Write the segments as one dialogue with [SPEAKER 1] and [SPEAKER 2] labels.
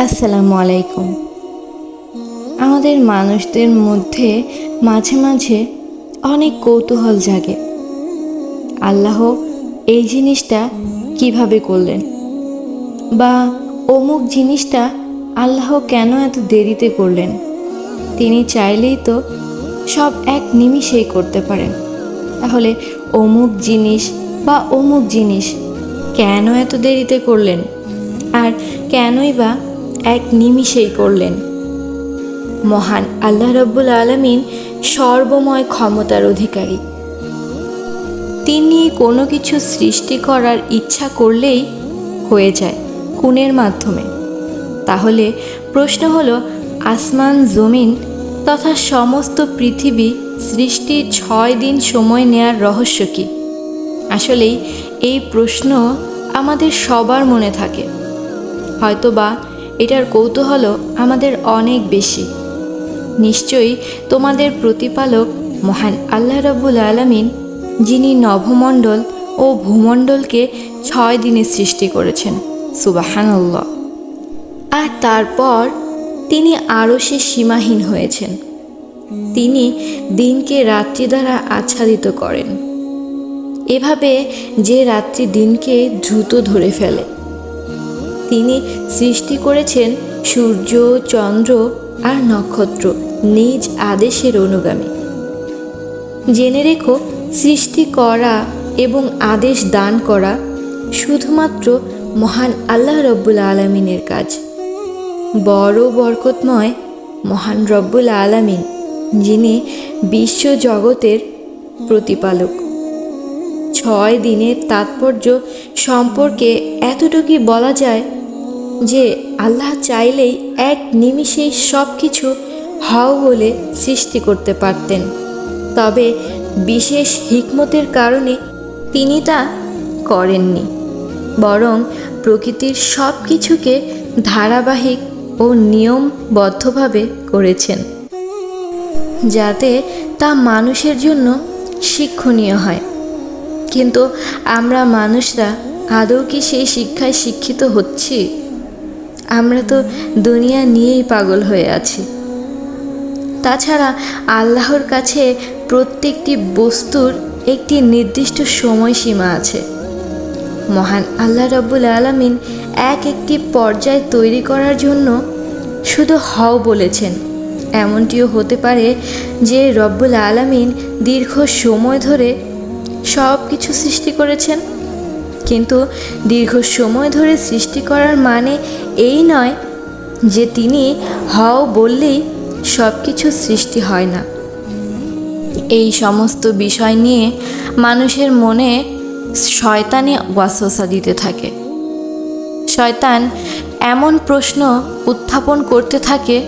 [SPEAKER 1] আসসালামু আলাইকুম। আমাদের মানুষদের মধ্যে মাঝে মাঝে অনেক কৌতূহল জাগে। আল্লাহ এই জিনিসটা কীভাবে করলেন? বা অমুক জিনিসটা আল্লাহ কেন এত দেরিতে করলেন? তিনি চাইলেই তো সব এক নিমিষেই করতে পারেন। তাহলে অমুক জিনিস বা অমুক জিনিস কেন এত দেরিতে করলেন? আর কেনই বা এক নিমিষেই করলেন। মহান আল্লাহ রব্বুল আলমিন সর্বময় ক্ষমতার অধিকারী। তিনি কোনো কিছু সৃষ্টি করার ইচ্ছা করলেই হয়ে যায় কুনের মাধ্যমে। তাহলে প্রশ্ন হলো, আসমান, জমিন তথা সমস্ত পৃথিবী সৃষ্টির ছয় দিন সময় নেয়ার রহস্য কী? আসলেই এই প্রশ্ন আমাদের সবার মনে থাকে। হয়তোবা এটার কৌতূহল আমাদের অনেক বেশি। নিশ্চয়ই তোমাদের প্রতিপালক মহান আল্লাহ রব্বুল আলমিন, যিনি নভমণ্ডল ও ভূমণ্ডলকে ছয় দিনে সৃষ্টি করেছেন। সুবাহানল্লাহ। আর তারপর তিনি আরও সে সীমাহীন হয়েছেন। তিনি দিনকে রাত্রি দ্বারা আচ্ছাদিত করেন। এভাবে যে রাত্রি দিনকে দ্রুত ধরে ফেলে তিনি সৃষ্টি করেছেন সূর্য, চন্দ্র আর নক্ষত্র নিজ আদেশের অনুগামী। জেনে রেখো, সৃষ্টি করা এবং আদেশ দান করা শুধুমাত্র মহান আল্লাহ রব্বুল আলমিনের কাজ। বড় বরকতময় মহান রব্বুল আলামিন, যিনি বিশ্ব জগতের প্রতিপালক। ছয় দিনের তাৎপর্য সম্পর্কে এতটুকুই বলা যায় যে আল্লাহ চাইলেই এক নিমিষেই সব কিছু হও বলে সৃষ্টি করতে পারতেন। তবে বিশেষ হিকমতের কারণে তিনি তা করেননি। বরং প্রকৃতির সব কিছুকে ধারাবাহিক ও নিয়মবদ্ধভাবে করেছেন, যাতে তা মানুষের জন্য শিক্ষণীয় হয়। কিন্তু আমরা মানুষরা আদৌ কি সেই শিক্ষায় শিক্ষিত হচ্ছি? আমরা তো দুনিয়া নিয়েই পাগল হয়ে আছি। তাছাড়া আল্লাহর কাছে প্রত্যেকটি বস্তুর একটি নির্দিষ্ট সময়সীমা আছে। মহান আল্লাহ রব্বুল আলমিন এক একটি পর্যায় তৈরি করার জন্য শুধু হও বলেছেন। এমনটিও হতে পারে যে রব্বুল আলমিন দীর্ঘ সময় ধরে সব কিছু সৃষ্টি করেছেন। কিন্তু দীর্ঘ সময় ধরে সৃষ্টি করার মানে এই নয় যে তিনি হও বললেই সব কিছু সৃষ্টি হয় না। এই সমস্ত বিষয় নিয়ে মানুষের মনে শয়তানি ওয়াসওয়াসা দিতে থাকে। শয়তান এমন প্রশ্ন উত্থাপন করতে থাকে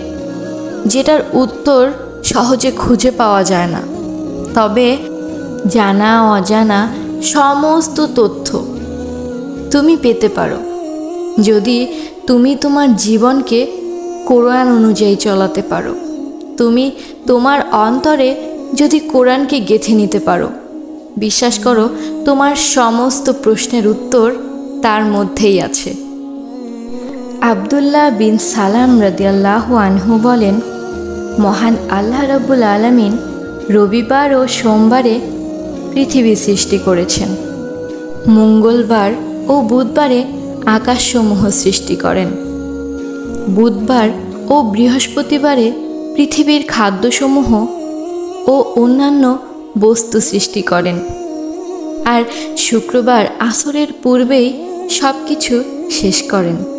[SPEAKER 1] যেটার উত্তর সহজে খুঁজে পাওয়া যায় না। তবে জানা অজানা সমস্ত তথ্য তুমি পেতে পারো। যদি তুমি তোমার জীবনকে কোরআন অনুযায়ী চলাতে পারো, তুমি তোমার অন্তরে যদি কোরআনকে গেঁথে নিতে পারো, বিশ্বাস করো তোমার সমস্ত প্রশ্নের উত্তর তার মধ্যেই আছে। আবদুল্লাহ বিন সালাম রদিয়াল্লাহু আনহু বলেন, মহান আল্লাহ রব্বুল আলমিন রবিবার ও সোমবারে পৃথিবী সৃষ্টি করেছেন। মঙ্গলবার ও বুধবারে আকাশসমূহ সৃষ্টি করেন। বুধবার ও বৃহস্পতিবারে পৃথিবীর খাদ্যসমূহ ও অন্যান্য বস্তু সৃষ্টি করেন। আর শুক্রবার আসরের পূর্বেই সব কিছু শেষ করেন।